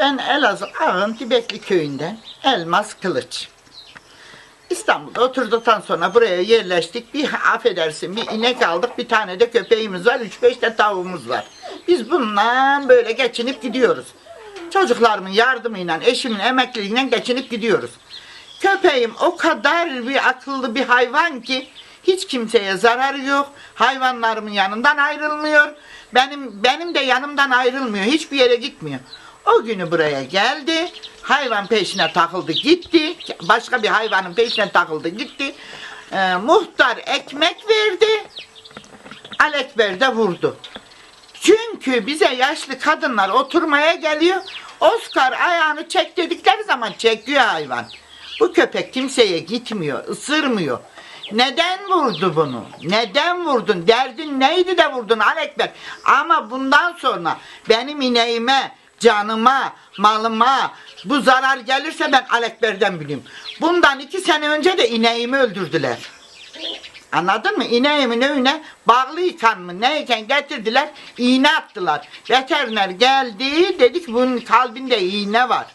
Ben Elazığ Ağın Dibekli köyünden Elmas Kılıç. İstanbul'da oturduktan sonra buraya yerleştik. Bir affedersin bir inek aldık. Bir tane de köpeğimiz var. 3-5 de tavuğumuz var. Biz bununla böyle geçinip gidiyoruz. Çocuklarımın yardımıyla, eşimin emekliliğiyle geçinip gidiyoruz. Köpeğim o kadar bir akıllı bir hayvan ki hiç kimseye zararı yok. Hayvanlarımın yanından ayrılmıyor. Benim benim de yanımdan ayrılmıyor. Hiçbir yere gitmiyor. O günü buraya geldi. Hayvan peşine takıldı gitti. Başka bir hayvanın peşine takıldı gitti. Ee, muhtar ekmek verdi. Alekber de vurdu. Çünkü bize yaşlı kadınlar oturmaya geliyor. Oscar ayağını çek dedikleri zaman çekiyor hayvan. Bu köpek kimseye gitmiyor, ısırmıyor. Neden vurdu bunu? Neden vurdun? Derdin neydi de vurdun Alekber? Ama bundan sonra benim ineğime, canıma, malıma bu zarar gelirse ben Alekber'den bileyim. Bundan iki sene önce de ineğimi öldürdüler. Anladın mı? İneğimin önüne bağlı yıkan mı neyken getirdiler iğne attılar. Veteriner geldi dedi ki bunun kalbinde iğne var.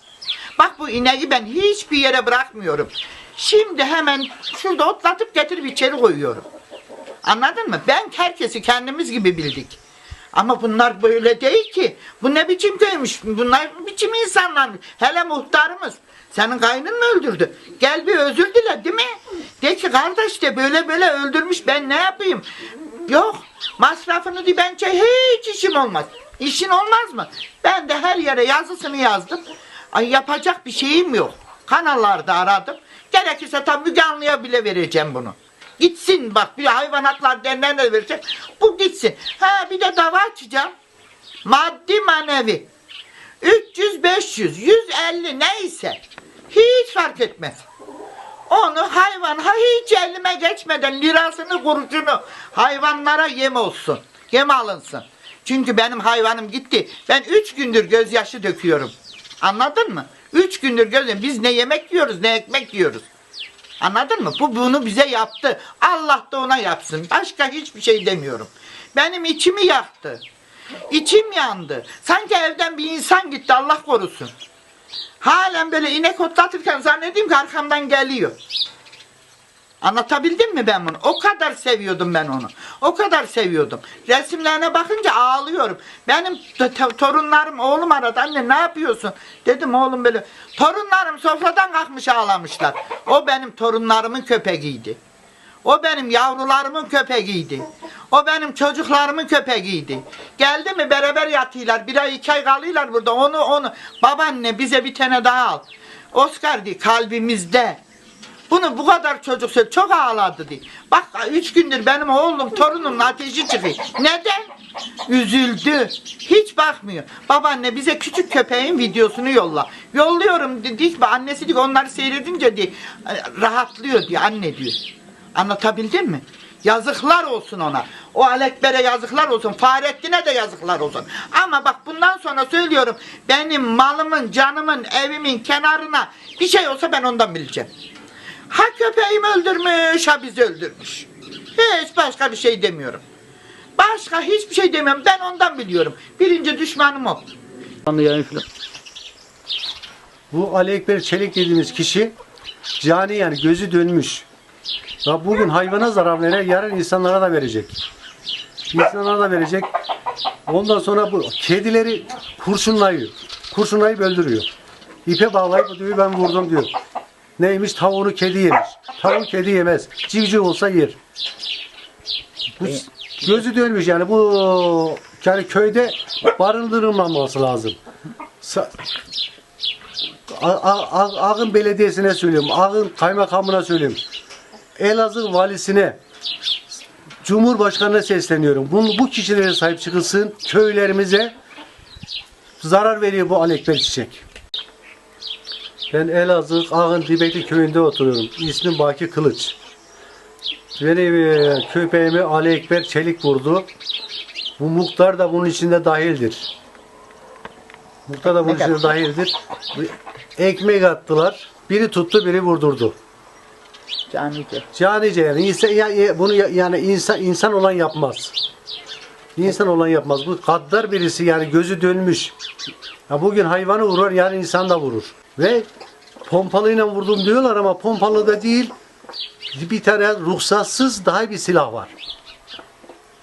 Bak bu ineği ben hiçbir yere bırakmıyorum. Şimdi hemen şurada otlatıp getirip içeri koyuyorum. Anladın mı? Ben herkesi kendimiz gibi bildik. Ama bunlar böyle değil ki. Bu ne biçim köymüş? Bunlar biçim insanlar. Hele muhtarımız. Senin kaynın mı öldürdü? Gel bir özür dile değil mi? De ki kardeş de böyle böyle öldürmüş ben ne yapayım? Yok masrafını di bence hiç işim olmaz. İşin olmaz mı? Ben de her yere yazısını yazdım. Ay yapacak bir şeyim yok. Kanallarda aradım. Gerekirse tam Müge Anlı'ya bile vereceğim bunu. Gitsin bak bir hayvan hakları derneğine de vereceğim. Bu gitsin. Ha bir de dava açacağım. Maddi manevi. 300, 500, 150 neyse. Hiç fark etmez. Onu hayvan ha hiç elime geçmeden lirasını kuruşunu hayvanlara yem olsun. Yem alınsın. Çünkü benim hayvanım gitti. Ben üç gündür gözyaşı döküyorum. Anladın mı? Üç gündür gözüm. Biz ne yemek yiyoruz ne ekmek yiyoruz. Anladın mı? Bu bunu bize yaptı. Allah da ona yapsın. Başka hiçbir şey demiyorum. Benim içimi yaktı. İçim yandı. Sanki evden bir insan gitti Allah korusun. Halen böyle inek otlatırken zannedeyim ki arkamdan geliyor. Anlatabildim mi ben bunu? O kadar seviyordum ben onu. O kadar seviyordum. Resimlerine bakınca ağlıyorum. Benim torunlarım, oğlum aradı. Anne ne yapıyorsun? Dedim oğlum böyle. Torunlarım sofradan kalkmış ağlamışlar. O benim torunlarımın köpeğiydi. O benim yavrularımın köpeğiydi. O benim çocuklarımın köpeğiydi. Geldi mi beraber yatıyorlar. Bir ay iki ay kalıyorlar burada. Onu onu. Babaanne bize bir tane daha al. Oscar diye kalbimizde. Bunu bu kadar çocuk söyledi. Çok ağladı diye. Bak üç gündür benim oğlum torunum ateşi çıkıyor. Neden? Üzüldü. Hiç bakmıyor. Babaanne bize küçük köpeğin videosunu yolla. Yolluyorum dedik mi annesi diyor onları seyredince diye rahatlıyor diyor anne diyor. Anlatabildim mi? Yazıklar olsun ona. O Alekber'e yazıklar olsun. Fahrettin'e de yazıklar olsun. Ama bak bundan sonra söylüyorum. Benim malımın, canımın, evimin kenarına bir şey olsa ben ondan bileceğim. Ha köpeğimi öldürmüş, ha bizi öldürmüş. Hiç başka bir şey demiyorum. Başka hiçbir şey demiyorum. Ben ondan biliyorum. Birinci düşmanım o. Canlı yayın filan. Bu Ali Ekber Çelik dediğimiz kişi cani yani gözü dönmüş. Ve bugün hayvana zarar verir, yarın insanlara da verecek. İnsanlara da verecek. Ondan sonra bu kedileri kurşunlayıyor. Kurşunlayıp öldürüyor. İpe bağlayıp diyor ben vurdum diyor. Neymiş tavuğunu kedi yemiş. Tavuk kedi yemez. Civciv olsa yer. Bu gözü dönmüş yani bu yani köyde barındırılmaması lazım. Sa- A- A- A- Ağın Belediyesi'ne söylüyorum. Ağın Kaymakamına söylüyorum. Elazığ Valisi'ne Cumhurbaşkanı'na sesleniyorum. Bu, bu kişilere sahip çıkılsın. Köylerimize zarar veriyor bu Alekber Çiçek. Ben Elazığ Ağın Dibekli köyünde oturuyorum. İsmim Baki Kılıç. Benim e, köpeğimi Ali Ekber Çelik vurdu. Bu muhtar da bunun içinde dahildir. Muhtar da bunun içinde dahildir. Ekmek attılar. Biri tuttu, biri vurdurdu. Canice. Canice yani insan ya- ya- bunu ya- yani insan insan olan yapmaz. İnsan olan yapmaz. Bu gaddar birisi yani gözü dönmüş. Ya bugün hayvanı vurur, yarın insan da vurur. Ve pompalıyla vurdum diyorlar ama pompalı da değil. Bir tane ruhsatsız daha bir silah var.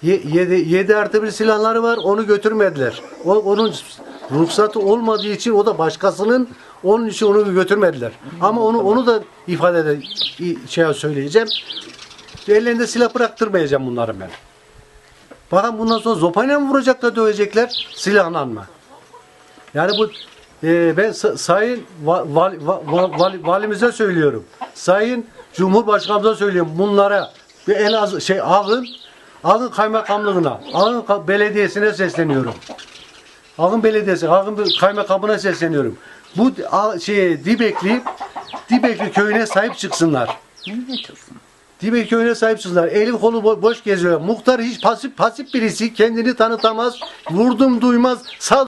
Ye- Yedi, yedi artı bir silahları var. Onu götürmediler. O, onun ruhsatı olmadığı için o da başkasının onun için onu götürmediler. Ama onu onu da ifade ede, şey söyleyeceğim. Ellerinde silah bıraktırmayacağım bunların ben. Bakın bundan sonra zopayla mı vuracaklar dövecekler silahla mı? Yani bu e, ben sa- sayın va- val- va- va- val- valimize söylüyorum. Sayın Cumhurbaşkanımıza söylüyorum. Bunlara bir en az şey Ağın Ağın Kaymakamlığına, Ağın Ka- Belediyesi'ne sesleniyorum. Ağın Belediyesi, Ağın Kaymakamına sesleniyorum. Bu a- şey Dibekli Dibekli köyüne sahip çıksınlar. Dibek köyüne sahip çıksınlar. Eli kolu bo- boş geziyor. Muhtar hiç pasif pasif birisi kendini tanıtamaz. Vurdum duymaz. Sal